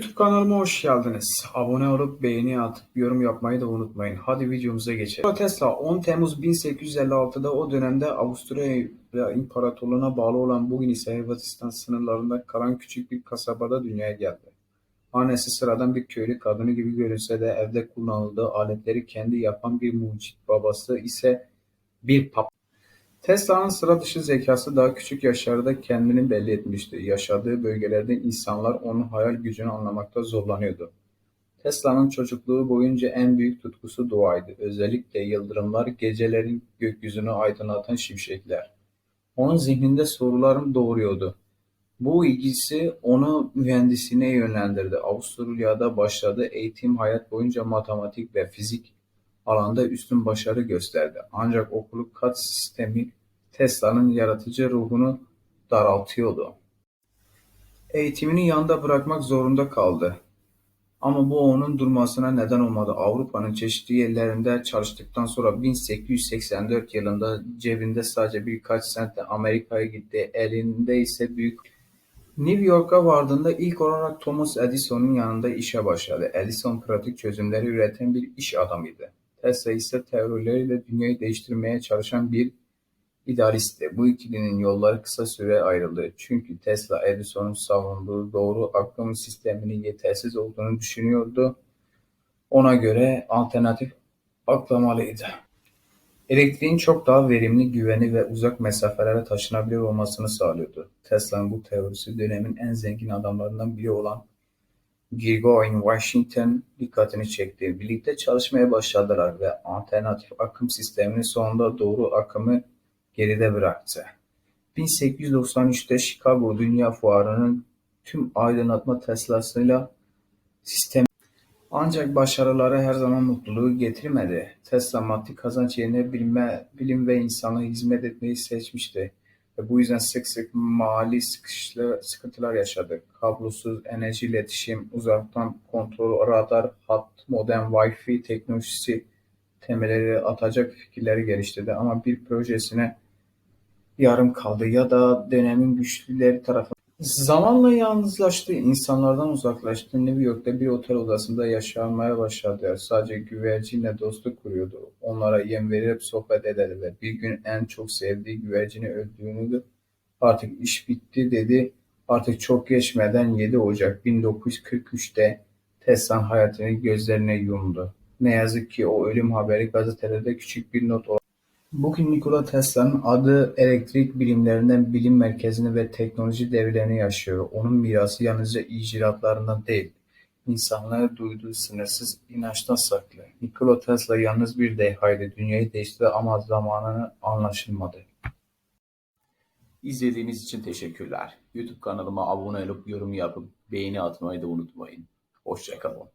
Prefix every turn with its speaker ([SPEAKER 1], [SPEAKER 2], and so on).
[SPEAKER 1] YouTube kanalıma hoş geldiniz. Abone olup beğeni atıp yorum yapmayı da unutmayın. Hadi videomuza geçelim. Tesla 10 Temmuz 1856'da o dönemde Avusturya İmparatorluğu'na bağlı olan bugün ise Hırvatistan sınırlarında kalan küçük bir kasabada dünyaya geldi. Annesi sıradan bir köylü kadını gibi görünse de evde kullanıldığı aletleri kendi yapan bir mucit. Babası ise bir pap. Tesla'nın sıra dışı zekası daha küçük yaşlarda kendini belli etmişti. Yaşadığı bölgelerde insanlar onun hayal gücünü anlamakta zorlanıyordu. Tesla'nın çocukluğu boyunca en büyük tutkusu doğaydı. Özellikle yıldırımlar, gecelerin gökyüzünü aydınlatan şimşekler. Onun zihninde sorularım doğuruyordu. Bu ilgisi onu mühendisliğine yönlendirdi. Avusturya'da başladığı eğitim hayat boyunca matematik ve fizik alanda üstün başarı gösterdi. Ancak okulu kat sistemi Tesla'nın yaratıcı ruhunu daraltıyordu. Eğitimini yanda bırakmak zorunda kaldı. Ama bu onun durmasına neden olmadı. Avrupa'nın çeşitli yerlerinde çalıştıktan sonra 1884 yılında cebinde sadece birkaç sentle Amerika'ya gitti. Elinde ise büyük New York'a vardığında ilk olarak Thomas Edison'un yanında işe başladı. Edison pratik çözümleri üreten bir iş adamıydı. Tesla ise teorileriyle dünyayı değiştirmeye çalışan bir idealistti. Bu ikilinin yolları kısa süre ayrıldı. Çünkü Tesla Edison'un savunduğu doğru akım sisteminin yetersiz olduğunu düşünüyordu. Ona göre alternatif aklamalıydı. Elektriğin çok daha verimli, güvenli ve uzak mesafelere taşınabilir olmasını sağlıyordu. Tesla'nın bu teorisi dönemin en zengin adamlarından biri olan Gregory Washington dikkatini çekti. Birlikte çalışmaya başladılar ve alternatif akım sisteminin sonunda doğru akımı geride bıraktı. 1893'te Chicago Dünya Fuarı'nın tüm aydınlatma Tesla'sıyla sistem ancak başarıları her zaman mutluluğu getirmedi. Tesla maddi kazanç yerine bilme, bilim ve insana hizmet etmeyi seçmişti bu yüzden sık sık mali sıkışlı, sıkıntılar yaşadı. Kablosuz enerji iletişim, uzaktan kontrol, radar, hat, modem, Wi-Fi teknolojisi temelleri atacak fikirleri geliştirdi ama bir projesine yarım kaldı ya da dönemin güçlüleri tarafından Zamanla yalnızlaştı, insanlardan uzaklaştı. New York'ta bir otel odasında yaşamaya başladı. Sadece güvercinle dostluk kuruyordu. Onlara yem verip sohbet ederdi ve bir gün en çok sevdiği güvercini öldüğünü artık iş bitti dedi. Artık çok geçmeden 7 Ocak 1943'te Tesla'nın hayatını gözlerine yumdu. Ne yazık ki o ölüm haberi gazetelerde küçük bir not olarak Bugün Nikola Tesla'nın adı elektrik bilimlerinden bilim merkezini ve teknoloji devlerini yaşıyor. Onun mirası yalnızca icraatlarından değil, insanlara duyduğu sınırsız inançtan saklı. Nikola Tesla yalnız bir dehaydı, dünyayı değiştirdi ama zamanını anlaşılmadı.
[SPEAKER 2] İzlediğiniz için teşekkürler. YouTube kanalıma abone olup yorum yapıp beğeni atmayı da unutmayın. Hoşçakalın.